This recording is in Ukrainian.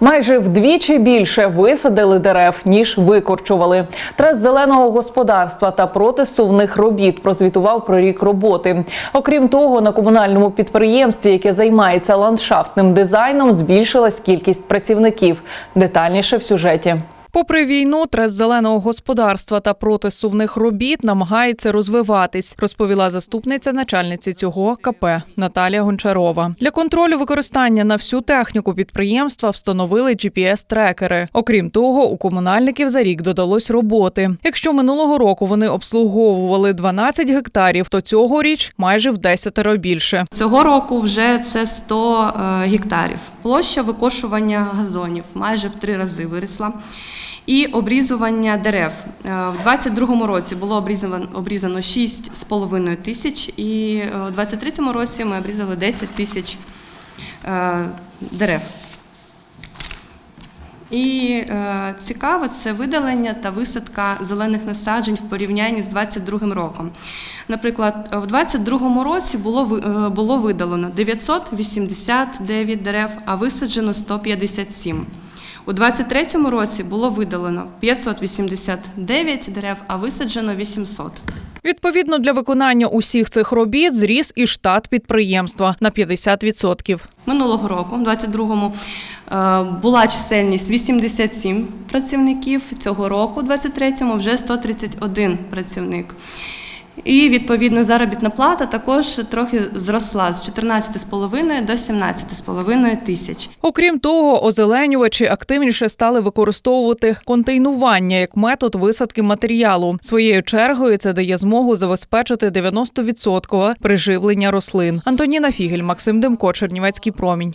Майже вдвічі більше висадили дерев ніж викорчували. Трест зеленого господарства та протисувних робіт прозвітував про рік роботи. Окрім того, на комунальному підприємстві, яке займається ландшафтним дизайном, збільшилась кількість працівників. Детальніше в сюжеті. Попри війну, трест зеленого господарства та протисувних робіт намагається розвиватись, розповіла заступниця начальниці цього КП Наталія Гончарова. Для контролю використання на всю техніку підприємства встановили GPS-трекери. Окрім того, у комунальників за рік додалось роботи. Якщо минулого року вони обслуговували 12 гектарів, то цьогоріч майже в 10 більше. Цього року вже це 100 е, гектарів. Площа викошування газонів майже в три рази виросла. І обрізування дерев. Е, В 22-му році було обрізано, обрізано 6,5 тисяч, і е, у 23-му році ми обрізали 10 тисяч е, дерев. І цікаво, це видалення та висадка зелених насаджень в порівнянні з 22 роком. Наприклад, в 22 році було було видалено 989 дерев, а висаджено 157. У 23 році було видалено 589 дерев, а висаджено 800. Відповідно для виконання усіх цих робіт зріс і штат підприємства на 50%. Минулого року, 22-му, е, була чисельність 87 працівників. Цього року, 23-му, вже 131 працівник. І відповідно заробітна плата також трохи зросла з 14,5 до 17,5 тисяч. Окрім того, озеленювачі активніше стали використовувати контейнування як метод висадки матеріалу. Своєю чергою це дає змогу забезпечити 90% приживлення рослин. Антоніна Фігель, Максим Демко, Чернівецький промінь.